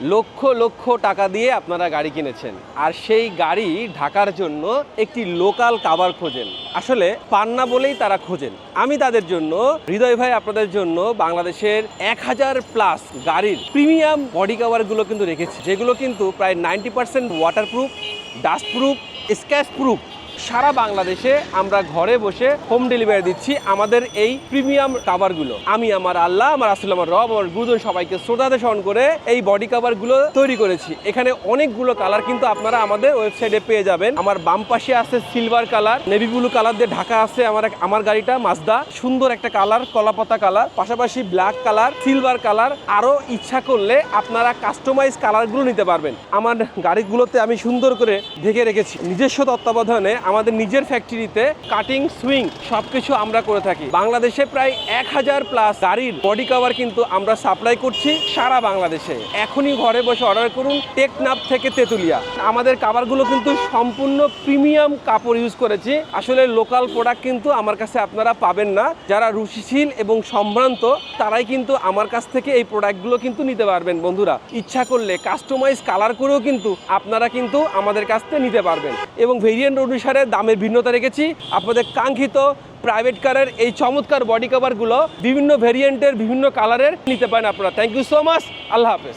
লক্ষ লক্ষ টাকা দিয়ে আপনারা গাড়ি কিনেছেন। আর সেই গাড়ি ঢাকার জন্য একটি লোকাল কাভার খোঁজেন। আসলে পান না বলেই তারা খোঁজেন। আমি তাদের জন্য, হৃদয় ভাই আপনাদের জন্য বাংলাদেশের এক হাজার প্লাস গাড়ির প্রিমিয়াম বডি কাভারগুলো কিন্তু রেখেছি। যেগুলো কিন্তু প্রায় ninety percent waterproof dust proof scratch proof সারা বাংলাদেশে আমরা ঘরে বসে হোম ডেলিভারি দিচ্ছি আমাদের এই প্রিমিয়াম কাভারগুলো আমি, আমার আল্লাহ, আমার আসলে আমার রব, আমার গুরুজন সবাইকে শ্রোতাদের স্মরণ করে এই বডি কাভারগুলো তৈরি করেছি। এখানে অনেকগুলো কালার কিন্তু আপনারা আমাদের ওয়েবসাইটে পেয়ে যাবেন। আমার বাম পাশে আছে silver colour navy blue colour দিয়ে ঢাকা আছে আমার আমার গাড়িটা মাজদা সুন্দর একটা কালার কলাপাতা কালার পাশাপাশি ব্ল্যাক কালার সিলভার কালার আরও ইচ্ছা করলে আপনারা কাস্টমাইজ কালারগুলো নিতে পারবেন। আমার গাড়িগুলোতে আমি সুন্দর করে ঢেকে রেখেছি। নিজস্ব তত্ত্বাবধানে আমাদের নিজের ফ্যাক্টরিতে কাটিং সুইং সবকিছু আমরা করে থাকি। বাংলাদেশে প্রায় এক হাজার প্লাস গাড়ির বডি কভার কিন্তু আমরা সাপ্লাই করছি সারা বাংলাদেশে। এখনই ঘরে বসে অর্ডার করুন টেকনাপ থেকে তেতুলিয়া। আমাদের কাভারগুলো কিন্তু সম্পূর্ণ প্রিমিয়াম কাপড় ইউজ করেছি। আসলে লোকাল প্রোডাক্ট কিন্তু আমার কাছে আপনারা পাবেন না। যারা রুচিশীল এবং সম্ভ্রান্ত, তারাই কিন্তু আমার কাছ থেকে এই প্রোডাক্টগুলো কিন্তু নিতে পারবেন বন্ধুরা। ইচ্ছা করলে কাস্টমাইজ কালার করেও কিন্তু আপনারা কিন্তু আমাদের কাছ থেকে নিতে পারবেন। এবং ভেরিয়েন্ট অনুসারে দামের ভিন্নতা রেখেছি। আপনাদের কাঙ্ক্ষিত প্রাইভেট কারের এই চমৎকার বডি কভারগুলো বিভিন্ন ভেরিয়েন্টের বিভিন্ন কালারের নিতে পারেন আপনারা। থ্যাংক ইউ সো মাচ আল্লাহ হাফেজ।